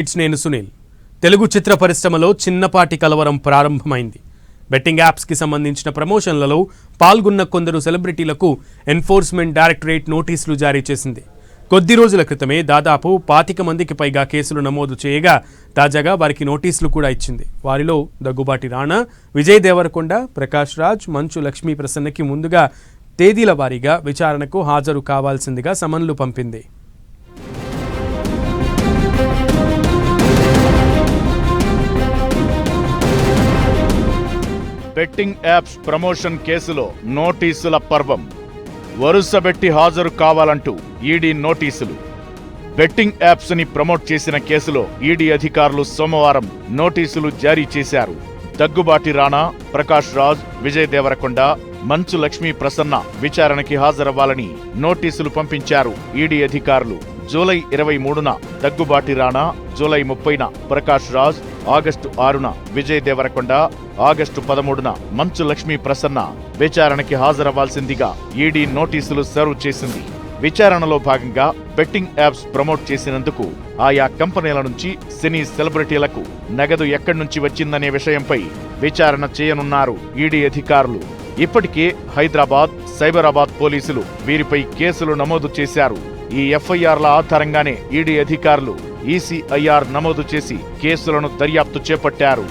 It's నేను సునీల్. తెలుగు చిత్ర పరిశ్రమలో చిన్నపాటి కలవరం ప్రారంభమైంది. బెట్టింగ్ యాప్స్కి సంబంధించిన ప్రమోషన్లలో పాల్గొన్న కొందరు సెలబ్రిటీలకు ఎన్ఫోర్స్మెంట్ డైరెక్టరేట్ నోటీసులు జారీ చేసింది. కొద్ది రోజుల క్రితమే దాదాపు పాతిక మందికి పైగా కేసులు నమోదు చేయగా తాజాగా వారికి నోటీసులు కూడా ఇచ్చింది. వారిలో దగ్గుబాటి రాణా విజయ్ దేవరకొండ ప్రకాష్ రాజ్ మంచు లక్ష్మీ ప్రసన్నకి ముందుగా తేదీల వారీగా విచారణకు హాజరు కావాల్సిందిగా సమన్లు పంపింది. బెట్టింగ్ యాప్స్ ప్రమోషన్ కేసులో నోటీసుల పర్వం. వరుసబెట్టి హాజరు కావాలంటూ ఈడీ నోటీసులు. బెట్టింగ్ యాప్స్ని ప్రమోట్ చేసిన కేసులో ఈడీ అధికారులు సోమవారం నోటీసులు జారీ చేశారు. దగ్గుబాటి రాణా ప్రకాష్ రాజ్ విజయ్ దేవరకొండ మంచు లక్ష్మీ ప్రసన్న విచారణకి హాజరవ్వాలని నోటీసులు పంపించారు ఈడీ అధికారులు. జూలై ఇరవై మూడున దగ్గుబాటి రాణా జూలై ముప్పైన ప్రకాష్ రాజ్ ఆగస్టు ఆరున విజయ్ దేవరకొండ ఆగస్టు పదమూడున మంచు లక్ష్మీ ప్రసన్న విచారణకి హాజరవ్వాల్సిందిగా ఈడీ నోటీసులు సర్వ్ చేసింది. విచారణలో భాగంగా బెట్టింగ్ యాప్స్ ప్రమోట్ చేసినందుకు ఆయా కంపెనీల నుంచి సినీ సెలబ్రిటీలకు నగదు ఎక్కడి నుంచి వచ్చిందనే విషయంపై విచారణ చేయనున్నారు ఈడీ అధికారులు. ఇప్పటికే హైదరాబాద్ సైబరాబాద్ పోలీసులు వీరిపై కేసులు నమోదు చేశారు. ఈ ఎఫ్ఐఆర్ల ఆధారంగానే ఈడీ అధికారులు ఈసీఐఆర్ నమోదు చేసి కేసులను దర్యాప్తు చేపట్టారు.